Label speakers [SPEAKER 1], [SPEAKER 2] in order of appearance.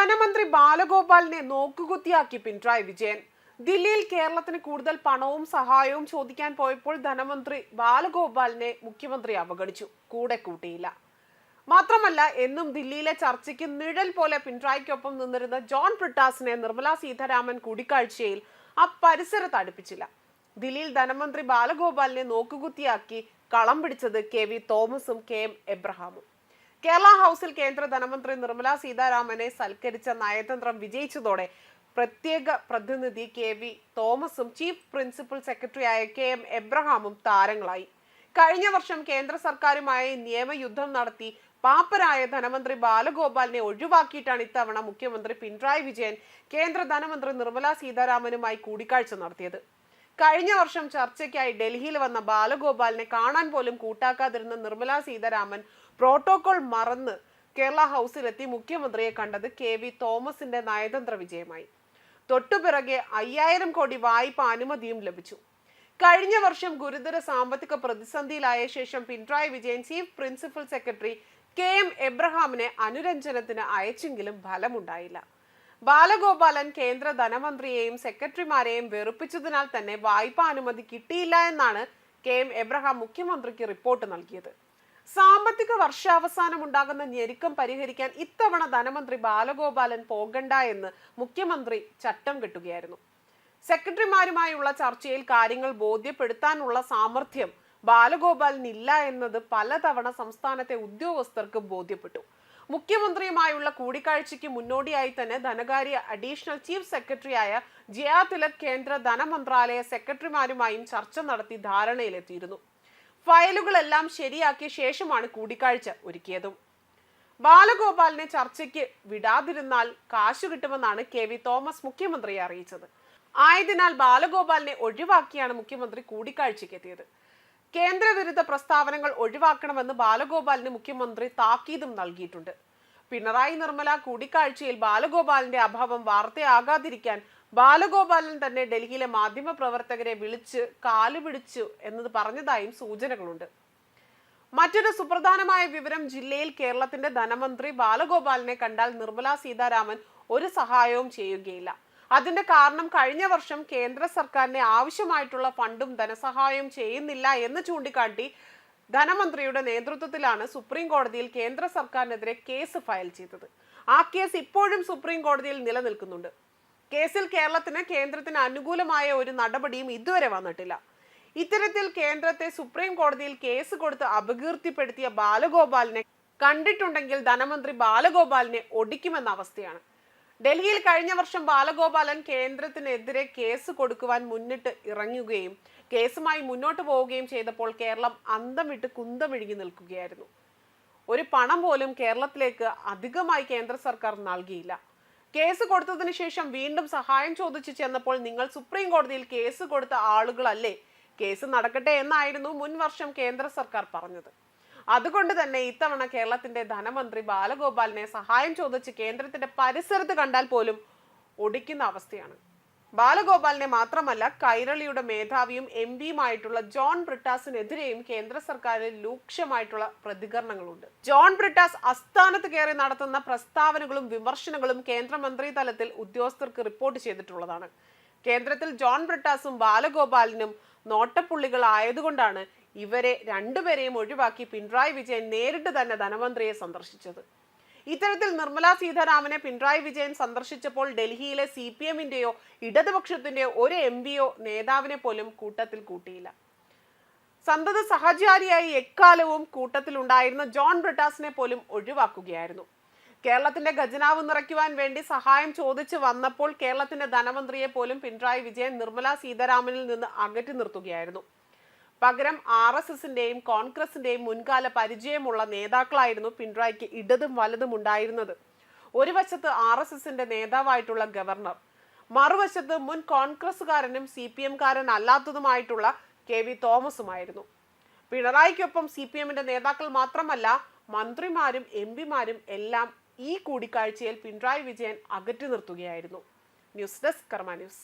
[SPEAKER 1] ധനമന്ത്രി ബാലഗോപാലിനെ നോക്കുകുത്തിയാക്കി പിണറായി വിജയൻ. ദില്ലിയിൽ കേരളത്തിന് കൂടുതൽ പണവും സഹായവും ചോദിക്കാൻ പോയപ്പോൾ ധനമന്ത്രി ബാലഗോപാലിനെ മുഖ്യമന്ത്രി അവഗണിച്ചു. കൂടെ കൂട്ടിയില്ല. മാത്രമല്ല എന്നും ദില്ലിയിലെ ചർച്ചയ്ക്ക് നിഴൽ പോലെ പിണറായിക്കൊപ്പം നിന്നിരുന്ന ജോൺ ബ്രിട്ടാസിനെ നിർമ്മലാ സീതാരാമൻ കൂടിക്കാഴ്ചയിൽ ആ പരിസരത്ത് അടുപ്പിച്ചില്ല ദില്ലിയിൽ ധനമന്ത്രി ബാലഗോപാലിനെ നോക്കുകുത്തിയാക്കി കളം പിടിച്ചത് കെ വി തോമസും കെ എം എബ്രഹാമും. കേരള ഹൗസിൽ കേന്ദ്ര ധനമന്ത്രി നിർമ്മല സീതാരാമനെ സൽക്കരിച്ച നയതന്ത്രം വിജയിച്ചതോടെ പ്രത്യേക പ്രതിനിധി കെ വി തോമസും ചീഫ് പ്രിൻസിപ്പൽ സെക്രട്ടറിയായ കെ എം എബ്രഹാമും താരങ്ങളായി. കഴിഞ്ഞ വർഷം കേന്ദ്ര സർക്കാരുമായി നിയമയുദ്ധം നടത്തി പാപ്പരായ ധനമന്ത്രി ബാലഗോപാലിനെ ഒഴിവാക്കിയിട്ടാണ് ഇത്തവണ മുഖ്യമന്ത്രി പിണറായി വിജയൻ കേന്ദ്ര ധനമന്ത്രി നിർമ്മല സീതാരാമനുമായി കൂടിക്കാഴ്ച നടത്തിയത്. കഴിഞ്ഞ വർഷം ചർച്ചയ്ക്കായി ഡൽഹിയിൽ വന്ന ബാലഗോപാലിനെ കാണാൻ പോലും കൂട്ടാക്കാതിരുന്ന നിർമ്മലാ സീതാരാമൻ പ്രോട്ടോകോൾ മറന്ന് കേരള ഹൗസിലെത്തി മുഖ്യമന്ത്രിയെ കണ്ടത് കെ വി തോമസിന്റെ നയതന്ത്ര വിജയമായി. തൊട്ടുപിറകെ അയ്യായിരം കോടി വായ്പ അനുമതിയും ലഭിച്ചു. കഴിഞ്ഞ വർഷം ഗുരുതര സാമ്പത്തിക പ്രതിസന്ധിയിലായ ശേഷം Pinarayi Vijayan chief principal secretary K M എബ്രഹാമിനെ അനുരഞ്ജനത്തിന് അയച്ചെങ്കിലും ഫലമുണ്ടായില്ല. ബാലഗോപാലൻ കേന്ദ്ര ധനമന്ത്രിയെയും സെക്രട്ടറിമാരെയും വെറുപ്പിച്ചതിനാൽ തന്നെ വായ്പാ അനുമതി കിട്ടിയില്ല എന്നാണ് കെ എം എബ്രഹാം മുഖ്യമന്ത്രിക്ക് റിപ്പോർട്ട് നൽകിയത്. സാമ്പത്തിക വർഷാവസാനം ഉണ്ടാകുന്ന ഞെരുക്കം പരിഹരിക്കാൻ ഇത്തവണ ധനമന്ത്രി ബാലഗോപാലൻ പോകണ്ട എന്ന് മുഖ്യമന്ത്രി ചട്ടം കെട്ടുകയായിരുന്നു. സെക്രട്ടറിമാരുമായുള്ള ചർച്ചയിൽ കാര്യങ്ങൾ ബോധ്യപ്പെടുത്താനുള്ള സാമർഥ്യം ബാലഗോപാലിനില്ല എന്നത് പലതവണ സംസ്ഥാനത്തെ ഉദ്യോഗസ്ഥർക്ക് ബോധ്യപ്പെട്ടു. മുഖ്യമന്ത്രിയുമായുള്ള കൂടിക്കാഴ്ചയ്ക്ക് മുന്നോടിയായി തന്നെ ധനകാര്യ അഡീഷണൽ ചീഫ് സെക്രട്ടറിയായ ജയാ തിലക് കേന്ദ്ര ധനമന്ത്രാലയ സെക്രട്ടറിമാരുമായും ചർച്ച നടത്തി ധാരണയിലെത്തിയിരുന്നു. ഫയലുകളെല്ലാം ശരിയാക്കിയ ശേഷമാണ് കൂടിക്കാഴ്ച ഒരുക്കിയതും. ബാലഗോപാലിനെ ചർച്ചയ്ക്ക് വിടാതിരുന്നാൽ കാശു കിട്ടുമെന്നാണ് കെ വി തോമസ് മുഖ്യമന്ത്രിയെ അറിയിച്ചത്. ആയതിനാൽ ബാലഗോപാലിനെ ഒഴിവാക്കിയാണ് മുഖ്യമന്ത്രി കൂടിക്കാഴ്ചയ്ക്ക് എത്തിയത് കേന്ദ്രവിരുദ്ധ പ്രസ്താവനകൾ ഒഴിവാക്കണമെന്ന് ബാലഗോപാലിന് മുഖ്യമന്ത്രി താക്കീതും നൽകിയിട്ടുണ്ട്. പിണറായി നിർമ്മല കൂടിക്കാഴ്ചയിൽ ബാലഗോപാലിന്റെ അഭാവം വാർത്തയാകാതിരിക്കാൻ ബാലഗോപാലൻ തന്നെ ഡൽഹിയിലെ മാധ്യമ പ്രവർത്തകരെ വിളിച്ച് കാലുപിടിച്ചു എന്നത് പറഞ്ഞതായും സൂചനകളുണ്ട്. മറ്റൊരു സുപ്രധാനമായ വിവരം ജില്ലയിൽ കേരളത്തിന്റെ ധനമന്ത്രി ബാലഗോപാലിനെ കണ്ടാൽ നിർമ്മലാ സീതാരാമൻ ഒരു സഹായവും ചെയ്യുകയില്ല. അതിന്റെ കാരണം കഴിഞ്ഞ വർഷം കേന്ദ്ര സർക്കാരിന് ആവശ്യമായിട്ടുള്ള ഫണ്ടും ധനസഹായവും ചെയ്യുന്നില്ല എന്ന് ചൂണ്ടിക്കാട്ടി ധനമന്ത്രിയുടെ നേതൃത്വത്തിലാണ് സുപ്രീം കോടതിയിൽ കേന്ദ്ര സർക്കാരിനെതിരെ കേസ് ഫയൽ ചെയ്തത്. ആ കേസ് ഇപ്പോഴും സുപ്രീം കോടതിയിൽ നിലനിൽക്കുന്നുണ്ട്. കേസിൽ കേരളത്തിന് കേന്ദ്രത്തിന് അനുകൂലമായ ഒരു നടപടിയും ഇതുവരെ വന്നിട്ടില്ല. ഇത്തരത്തിൽ കേന്ദ്രത്തെ സുപ്രീം കോടതിയിൽ കേസ് കൊടുത്ത് അപകീർത്തിപ്പെടുത്തിയ ബാലഗോപാലിനെ കണ്ടിട്ടുണ്ടെങ്കിൽ ധനമന്ത്രി ബാലഗോപാലിനെ ഒടിക്കുമെന്ന അവസ്ഥയാണ്. ഡൽഹിയിൽ കഴിഞ്ഞ വർഷം ബാലഗോപാലൻ കേന്ദ്രത്തിനെതിരെ കേസ് കൊടുക്കുവാൻ മുന്നിട്ട് ഇറങ്ങുകയും കേസുമായി മുന്നോട്ട് പോവുകയും ചെയ്തപ്പോൾ കേരളം അന്തം വിട്ട് കുന്തം വിഴുങ്ങി നിൽക്കുകയായിരുന്നു. ഒരു പണം പോലും കേരളത്തിലേക്ക് അധികമായി കേന്ദ്ര സർക്കാർ നൽകിയില്ല. കേസ് കൊടുത്തതിന് ശേഷം വീണ്ടും സഹായം ചോദിച്ചു ചെന്നപ്പോൾ നിങ്ങൾ സുപ്രീം കോടതിയിൽ കേസ് കൊടുത്ത ആളുകളല്ലേ? കേസ് നടക്കട്ടെ എന്നായിരുന്നു മുൻ വർഷം കേന്ദ്ര സർക്കാർ പറഞ്ഞത്. അതുകൊണ്ട് തന്നെ ഇത്തവണ കേരളത്തിന്റെ ധനമന്ത്രി ബാലഗോപാലിനെ സഹായം ചോദിച്ച് കേന്ദ്രത്തിന്റെ പരിസരത്ത് കണ്ടാൽ പോലും ഒടിക്കുന്ന അവസ്ഥയാണ്. ബാലഗോപാലിനെ മാത്രമല്ല കൈരളിയുടെ മേധാവിയും എം പിയുമായിട്ടുള്ള ജോൺ ബ്രിട്ടാസിനെതിരെയും കേന്ദ്ര സർക്കാരിൽ രൂക്ഷമായിട്ടുള്ള പ്രതികരണങ്ങളുണ്ട്. ജോൺ ബ്രിട്ടാസ് അസ്ഥാനത്ത് കയറി നടത്തുന്ന പ്രസ്താവനകളും വിമർശനങ്ങളും കേന്ദ്രമന്ത്രി തലത്തിൽ ഉദ്യോഗസ്ഥർക്ക് റിപ്പോർട്ട് ചെയ്തിട്ടുള്ളതാണ്. കേന്ദ്രത്തിൽ ജോൺ ബ്രിട്ടാസും ബാലഗോപാലിനും നോട്ടപ്പുള്ളികളായതുകൊണ്ടാണ് ഇവരെ രണ്ടുപേരെയും ഒഴിവാക്കി പിണറായി വിജയൻ നേരിട്ട് തന്നെ ധനമന്ത്രിയെ സന്ദർശിച്ചത്. ഇത്തരത്തിൽ നിർമ്മല സീതാരാമനെ പിണറായി വിജയൻ സന്ദർശിച്ചപ്പോൾ ഡൽഹിയിലെ സി പി എമ്മിന്റെയോ ഇടതുപക്ഷത്തിന്റെയോ ഒരു എം പിയോ നേതാവിനെ പോലും കൂട്ടത്തിൽ കൂട്ടിയില്ല. സന്തത സഹചാരിയായി എക്കാലവും കൂട്ടത്തിലുണ്ടായിരുന്ന ജോൺ ബ്രിട്ടാസിനെ പോലും ഒഴിവാക്കുകയായിരുന്നു. കേരളത്തിന്റെ ഖജനാവ് നിറയ്ക്കുവാൻ വേണ്ടി സഹായം ചോദിച്ചു വന്നപ്പോൾ കേരളത്തിന്റെ ധനമന്ത്രിയെ പോലും പിണറായി വിജയൻ നിർമ്മല സീതാരാമനിൽ നിന്ന് അകറ്റി നിർത്തുകയായിരുന്നു. പകരം ആർ എസ് എസിന്റെയും കോൺഗ്രസിന്റെയും മുൻകാല പരിചയമുള്ള നേതാക്കളായിരുന്നു പിണറായിക്ക് ഇടതും വലതും ഉണ്ടായിരുന്നത്. ഒരു വശത്ത് ആർ എസ് എസിന്റെ നേതാവായിട്ടുള്ള ഗവർണർ മറുവശത്ത് മുൻ കോൺഗ്രസ്സുകാരനും സി പി എംകാരൻ അല്ലാത്തതുമായിട്ടുള്ള കെ വി തോമസുമായിരുന്നു. പിണറായിക്കൊപ്പം സി പി എമ്മിന്റെ നേതാക്കൾ മാത്രമല്ല മന്ത്രിമാരും എം പിമാരും എല്ലാം ഈ കൂടിക്കാഴ്ചയിൽ പിണറായി വിജയൻ അകറ്റി നിർത്തുകയായിരുന്നു. News desk Karma news.